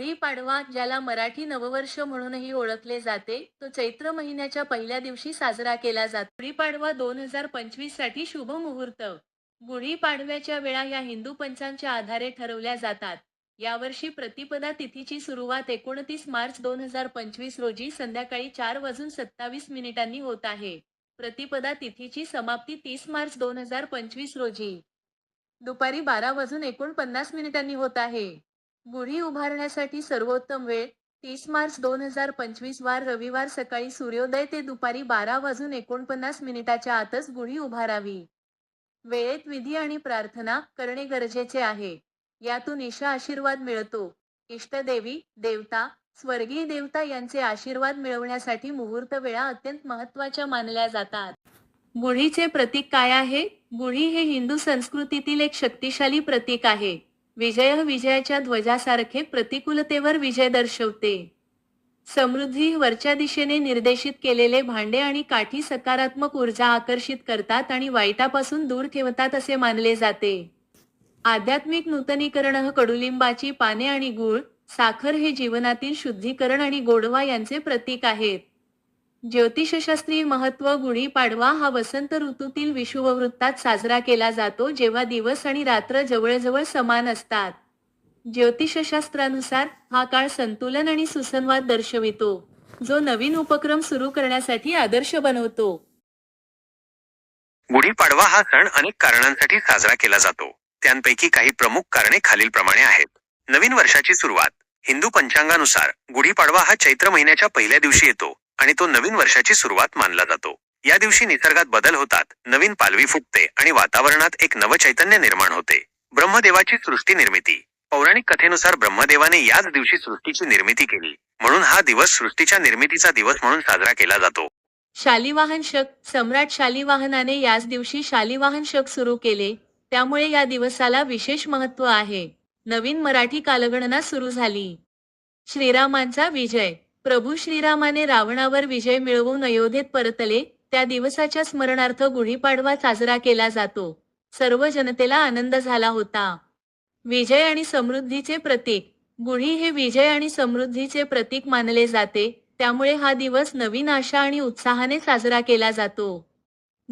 गुढीपाडवा ज्याला मराठी नववर्ष म्हणूनही ओळखले जाते तो चैत्र महिन्याच्या पहिल्या दिवशी साजरा केला जातो. गुढीपाडवा दोन हजार पंचवीससाठी शुभ मुहूर्त. गुढीपाडव्याच्या वेळा या हिंदू पंचांच्या आधारे ठरवल्या जातात. यावर्षी प्रतिपदा तिथीची सुरुवात एकोणतीस मार्च दोन हजार पंचवीस रोजी संध्याकाळी चार वाजून सत्तावीस मिनिटांनी होत आहे. प्रतिपदा तिथीची समाप्ती तीस मार्च दोन हजार पंचवीस रोजी. दुपारी बारा वाजून एकोणपन्नास मिनिटांनी होत आहे. गुढी उभारण्यासाठी सर्वोत्तम वेळ तीस मार्च दोन हजार पंचवीस वार रविवार सकाळी सूर्योदय ते दुपारी बारा वाजून एकोणपन्नास मिनिटाच्या आतच गुढी उभारावी. वेळेत विधी आणि प्रार्थना करणे गरजेचे आहे. यातून ईशा आशीर्वाद मिळतो. इष्टदेवी देवता स्वर्गीय देवता यांचे आशीर्वाद मिळवण्यासाठी मुहूर्त वेळा अत्यंत महत्त्वाच्या मानल्या जातात. गुढीचे प्रतीक काय आहे? गुढी हे हिंदू संस्कृतीतील एक शक्तिशाली प्रतीक आहे. विजय विजयाच्या ध्वजासारखे प्रतिकूलतेवर विजय दर्शवते. समृद्धी वरच्या दिशेने निर्देशित केलेले भांडे आणि काठी सकारात्मक ऊर्जा आकर्षित करतात आणि वाईटापासून दूर ठेवतात असे मानले जाते. आध्यात्मिक नूतनीकरण कडुलिंबाची पाने आणि गूळ साखर हे जीवनातील शुद्धीकरण आणि गोडवा यांचे प्रतीक आहेत. ज्योतिषशास्त्री महत्त्व गुढीपाडवा हा वसंत ऋतूतील विषुववृत्तात साजरा केला जातो जेव्हा दिवस आणि रात्र जवळजवळ समान असतात. ज्योतिषशास्त्रानुसार हा काळ संतुलन आणि सुसंवाद दर्शवितो जो नवीन उपक्रम सुरू करण्यासाठी आदर्श बनवतो. गुढीपाडवा हा सण अनेक कारणांसाठी साजरा केला जातो. त्यांपैकी काही प्रमुख कारणे खालीलप्रमाणे आहेत. नवीन वर्षाची सुरुवात हिंदू पंचांगानुसार गुढीपाडवा हा चैत्र महिन्याच्या पहिल्या दिवशी येतो. आणि तो नवीन वर्षाची सुरुवात मानला जातो. या दिवशी निसर्गात बदल होतात नवीन पालवी फुटते आणि वातावरणात एक नवचैतन्य निर्माण होते. ब्रह्मदेवाची सृष्टी निर्मिती. पौराणिक कथेनुसार ब्रह्मदेवाने याच दिवशी सृष्टीची निर्मिती केली. म्हणून हा दिवस सृष्टीच्या निर्मितीचा दिवस म्हणून साजरा केला जातो. शालिवाहन शक सम्राट शालिवाहनाने याच दिवशी शालिवाहन शक सुरू केले. त्यामुळे या दिवसाला विशेष महत्त्व आहे. नवीन मराठी कालगणना सुरू झाली. श्रीरामांचा विजय. प्रभू श्रीरामाने रावणावर विजय मिळवून अयोध्येत परतले त्या दिवसाच्या स्मरणार्थ गुढीपाडवा साजरा केला जातो. सर्व जनतेला आनंद झाला होता. विजय आणि समृद्धीचे प्रतीक. गुढी हे विजय आणि समृद्धीचे प्रतीक मानले जाते. त्यामुळे हा दिवस नवीन आशा आणि उत्साहाने साजरा केला जातो.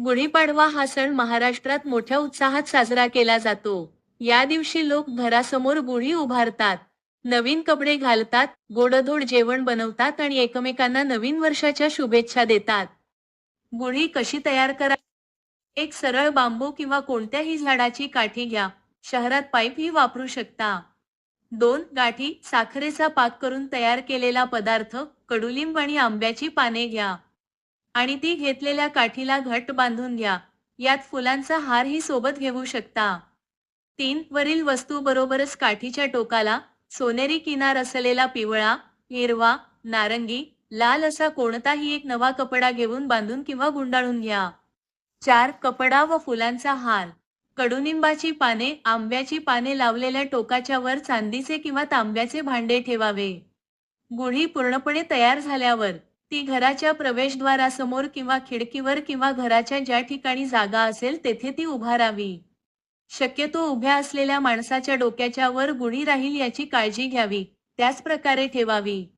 गुढीपाडवा हा सण महाराष्ट्रात मोठ्या उत्साहात साजरा केला जातो. या दिवशी लोक घरासमोर गुढी उभारतात. नवीन कपडे घालतात गोडधोड जेवण बनवतात आणि एकमेकांना नवीन वर्षाच्या शुभेच्छा देतात. गुढी कशी तयार करा? एक सरळ बांबू किंवा कोणत्याही झाडाची काठी घ्या. शहरात पाईपही वापरू शकता. दोन गाठी साखरेचा पाक करून तयार केलेला पदार्थ कडुलिंब आणि आंब्याची पाने घ्या. आणि ती घेतलेल्या काठीला घट बांधून घ्या. यात फुलांचा हारही सोबत घेऊ शकता. तीन वरील वस्तू बरोबरच काठीच्या टोकाला सोनेरी किनार असलेला पिवळा हिरवा नारंगी लाल असा कोणताही एक नवा कपडा घेऊन बांधून किंवा गुंडाळून घ्या. चार कपडा व फुलांचा हार. कडुनिंबाची पाने आंब्याची पाने लावलेल्या टोकाच्या वर चांदीचे किंवा तांब्याचे भांडे ठेवावे. गुढी पूर्णपणे तयार झाल्यावर ती घराच्या प्रवेशद्वारासमोर किंवा खिडकीवर किंवा घराच्या ज्या ठिकाणी जागा असेल तेथे ती उभारावी. शक्यतो उभ्या असलेल्या माणसाच्या डोक्याच्या वर गुणी राहील याची काळजी घ्यावी. त्याच प्रकारे ठेवावी.